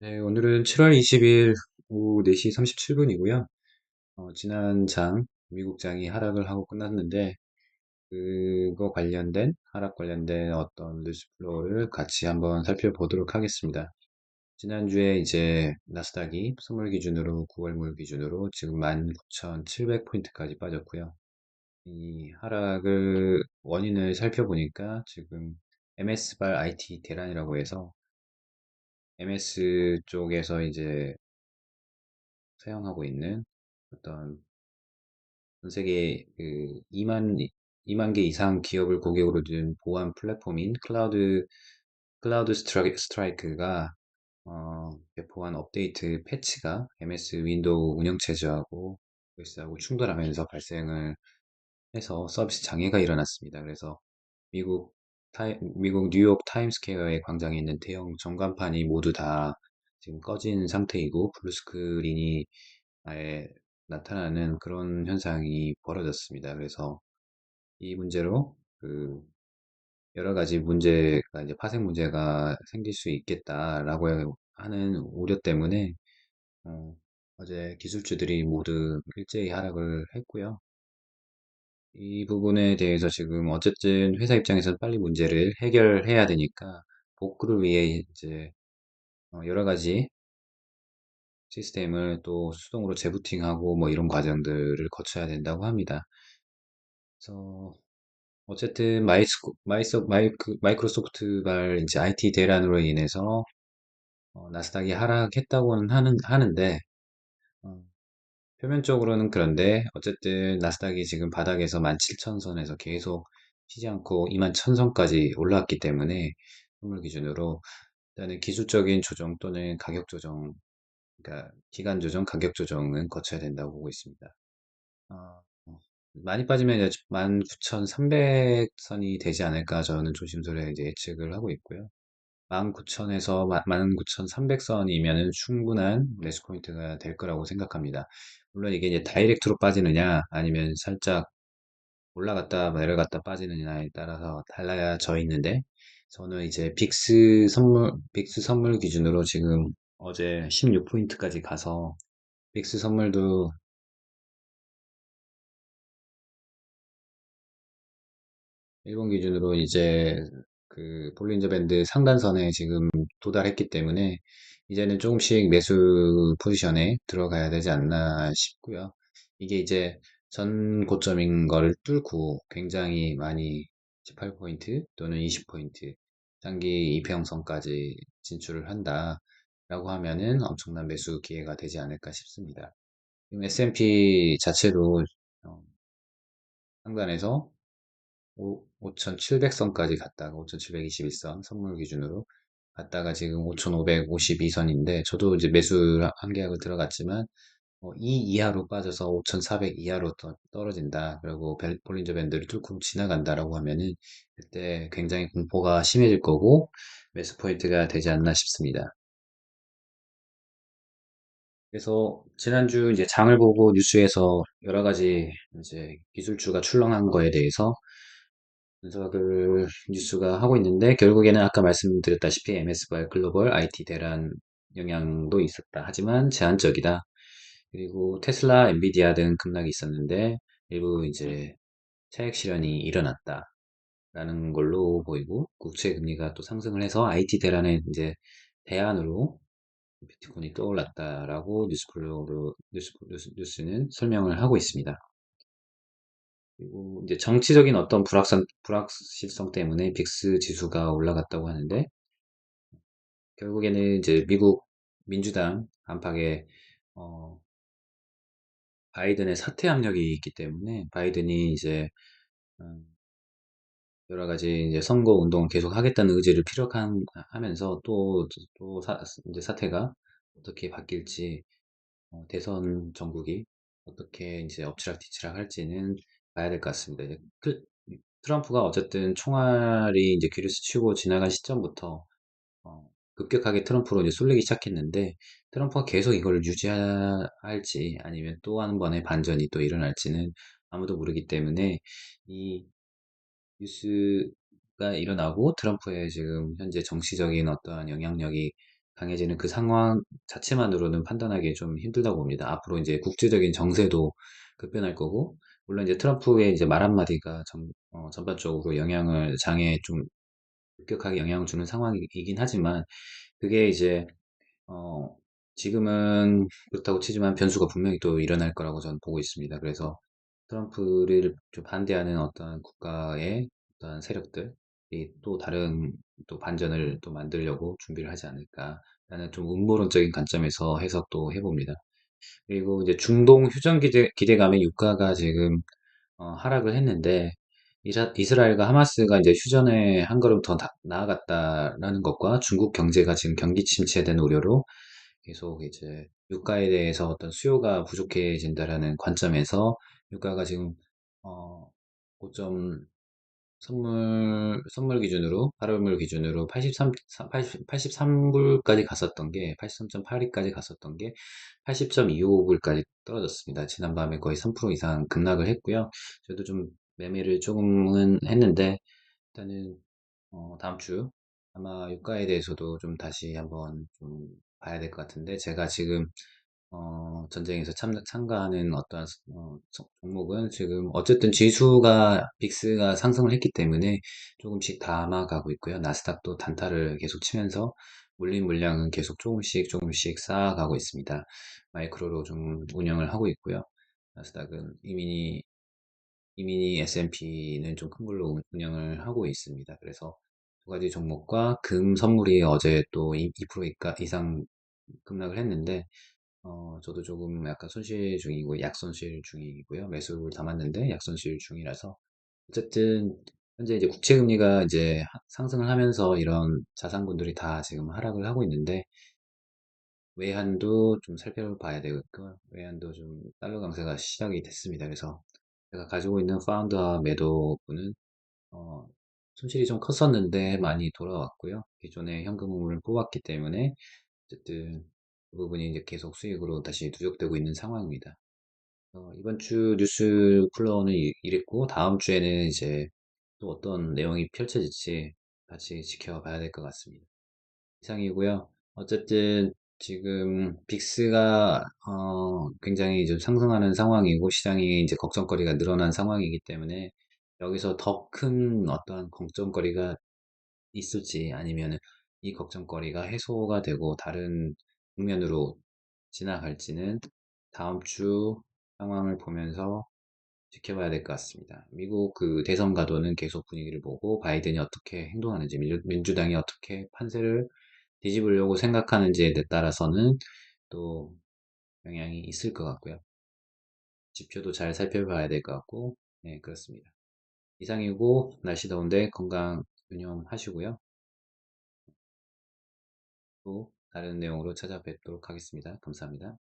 네, 오늘은 7월 20일 오후 4시 37분이고요. 어, 지난 장, 미국 장이 하락을 하고 끝났는데, 그거 관련된, 하락 관련된 어떤 뉴스플로우를 같이 한번 살펴보도록 하겠습니다. 지난주에 이제 나스닥이 선물 기준으로 9월물 기준으로 지금 19,700포인트까지 빠졌고요. 이 하락을 원인을 살펴보니까 지금 MS발 IT 대란이라고 해서 MS 쪽에서 이제 사용하고 있는 어떤 전 세계 그 2만 2만 개 이상 기업을 고객으로 둔 보안 플랫폼인 클라우드 클라우드 스트라이, 스트라이크가 어, 배포한 업데이트 패치가 MS 윈도우 운영체제하고 OS하고 충돌하면서 발생을 해서 서비스 장애가 일어났습니다. 그래서 미국 타이, 미국 뉴욕 타임스퀘어의 광장에 있는 대형 전광판이 모두 다 지금 꺼진 상태이고 블루스크린이 아예 나타나는 그런 현상이 벌어졌습니다. 그래서 이 문제로 그 여러 가지 문제가 이제 파생 문제가 생길 수 있겠다라고 하는 우려 때문에 어, 어제 기술주들이 모두 일제히 하락을 했고요. 이 부분에 대해서 지금 어쨌든 회사 입장에서는 빨리 문제를 해결해야 되니까 복구를 위해 이제 어, 여러 가지 시스템을 또 수동으로 재부팅하고 뭐 이런 과정들을 거쳐야 된다고 합니다. 그래서 어쨌든 마이스코, 마이소, 마이크, 마이크로소프트 발 이제 IT 대란으로 인해서 어, 나스닥이 하락했다고는 하는, 하는데 어, 표면적으로는 그런데 어쨌든 나스닥이 지금 바닥에서 17,000선에서 계속 쉬지 않고 21,000선까지 올라왔기 때문에 선물 기준으로 일단은 기술적인 조정 또는 가격 조정, 그러니까 기간 조정, 가격 조정은 거쳐야 된다고 보고 있습니다. 어, 많이 빠지면 이제 19,300선이 되지 않을까 저는 조심스레 이제 예측을 하고 있고요. 19,000에서 19,300선이면은 충분한 매수 포인트가 될 거라고 생각합니다. 물론 이게 이제 다이렉트로 빠지느냐 아니면 살짝 올라갔다 내려갔다 빠지느냐에 따라서 달라져 있는데 저는 이제 빅스 선물 빅스 선물 기준으로 지금 어제 16포인트까지 가서 빅스 선물도 일본 기준으로 이제 그 볼린저 밴드 상단선에 지금 도달했기 때문에 이제는 조금씩 매수 포지션에 들어가야 되지 않나 싶고요. 이게 이제 전 고점인 거를 뚫고 굉장히 많이 18포인트 또는 20포인트 장기 이평선까지 진출을 한다 라고 하면은 엄청난 매수 기회가 되지 않을까 싶습니다. 지금 S&P 자체도 어, 상단에서 5,700선까지 갔다가 5,721선 선물 기준으로 갔다가 지금 5,552선인데 저도 이제 매수 한 계약을 들어갔지만 어, 이 이하로 빠져서 5,400 이하로 떨어진다. 그리고 볼린저 밴드를 뚫고 지나간다라고 하면은 그때 굉장히 공포가 심해질 거고 매수 포인트가 되지 않나 싶습니다. 그래서 지난주 이제 장을 보고 뉴스에서 여러 가지 이제 기술주가 출렁한 거에 대해서 분석을 뉴스가 하고 있는데 결국에는 아까 말씀드렸다시피 MS발 글로벌 IT 대란 영향도 있었다. 하지만 제한적이다. 그리고 테슬라, 엔비디아 등 급락이 있었는데 일부 이제 차익 실현이 일어났다. 라는 걸로 보이고 국채 금리가 또 상승을 해서 IT 대란의 이제 대안으로 비트코인이 떠올랐다라고 뉴스플로로 뉴스, 뉴스, 뉴스는 설명을 하고 있습니다. 그리고 이제 정치적인 어떤 불확산, 불확실성 때문에 빅스 지수가 올라갔다고 하는데 결국에는 이제 미국 민주당 안팎에 어, 바이든의 사퇴 압력이 있기 때문에 바이든이 이제 음, 여러 가지 이제 선거 운동을 계속 하겠다는 의지를 피력하면서 또, 또 사, 이제 사태가 어떻게 바뀔지 어, 대선 전국이 어떻게 이제 엎치락뒤치락 할지는 봐야 될 것 같습니다. 이제 그, 트럼프가 어쨌든 총알이 이제 귀를 스치고 지나간 시점부터 어, 급격하게 트럼프로 이제 쏠리기 시작했는데 트럼프가 계속 이걸 유지할지 아니면 또한 번의 반전이 또 일어날지는 아무도 모르기 때문에 이 뉴스가 일어나고 트럼프의 지금 현재 정치적인 어떠한 영향력이 강해지는 그 상황 자체만으로는 판단하기 좀 힘들다고 봅니다. 앞으로 이제 국제적인 정세도 급변할 거고, 물론 이제 트럼프의 이제 말 한마디가 전, 어, 전반적으로 영향을, 장애에 좀 급격하게 영향을 주는 상황이긴 하지만, 그게 이제, 어, 지금은 그렇다고 치지만 변수가 분명히 또 일어날 거라고 저는 보고 있습니다. 그래서 트럼프를 좀 반대하는 어떤 국가의 어떤 세력들이 또 다른 또 반전을 또 만들려고 준비를 하지 않을까라는 좀 음모론적인 관점에서 해석도 해봅니다. 그리고 이제 중동 휴전 기대, 기대감에 유가가 지금 어, 하락을 했는데 이라, 이스라엘과 하마스가 이제 휴전에 한 걸음 더 나, 나아갔다라는 것과 중국 경제가 지금 경기 침체된 우려로 계속 이제 유가에 대해서 어떤 수요가 부족해진다라는 관점에서 유가가 지금 어, 고점 선물 선물 기준으로 8월물 기준으로 83 80, 83불까지 갔었던 게 83.82까지 갔었던 게 80.25불까지 떨어졌습니다. 지난밤에 거의 3% 이상 급락을 했고요. 저도 좀 매매를 조금은 했는데 일단은 어, 다음 주 아마 유가에 대해서도 좀 다시 한번 좀 봐야 될 것 같은데 제가 지금 어, 전쟁에서 참, 참가하는 어떤 어, 종목은 지금 어쨌든 지수가 빅스가 상승을 했기 때문에 조금씩 담아가고 있고요. 나스닥도 단타를 계속 치면서 물린 물량은 계속 조금씩 조금씩 쌓아가고 있습니다. 마이크로로 좀 운영을 하고 있고요. 나스닥은 이미 이미니 S&P는 좀 큰 걸로 운영을 하고 있습니다. 그래서 두 가지 종목과 금 선물이 어제 또 2% 이상 급락을 했는데 어, 저도 조금 약간 손실 중이고 약손실 중이고요. 매수를 담았는데 약손실 중이라서 어쨌든 현재 이제 국채 금리가 이제 하- 상승을 하면서 이런 자산군들이 다 지금 하락을 하고 있는데 외환도 좀 살펴봐야 되겠고 외환도 좀 달러 강세가 시작이 됐습니다. 그래서 제가 가지고 있는 파운드와 매도분은 어, 손실이 좀 컸었는데 많이 돌아왔고요. 기존에 현금을 뽑았기 때문에 어쨌든 그 부분이 이제 계속 수익으로 다시 누적되고 있는 상황입니다. 어, 이번 주 뉴스 이- 이랬고 다음 주에는 이제 또 어떤 내용이 펼쳐질지 같이 지켜봐야 될 것 같습니다. 이상이고요. 어쨌든 지금 빅스가 어, 굉장히 좀 상승하는 상황이고 시장이 이제 걱정거리가 늘어난 상황이기 때문에 여기서 더 큰 어떠한 걱정거리가 있을지 아니면 이 걱정거리가 해소가 되고 다른 국면으로 지나갈지는 다음 주 상황을 보면서 지켜봐야 될 것 같습니다. 미국 그 대선 가도는 계속 분위기를 보고 바이든이 어떻게 행동하는지 민주, 민주 당이 어떻게 판세를 뒤집으려고 생각하는지에 따라서는 또 영향이 있을 것 같고요. 지표도 잘 살펴봐야 될 것 같고, 네, 그렇습니다. 이상이고, 날씨 더운데 건강 유념하시고요. 또 다른 내용으로 찾아뵙도록 하겠습니다. 감사합니다.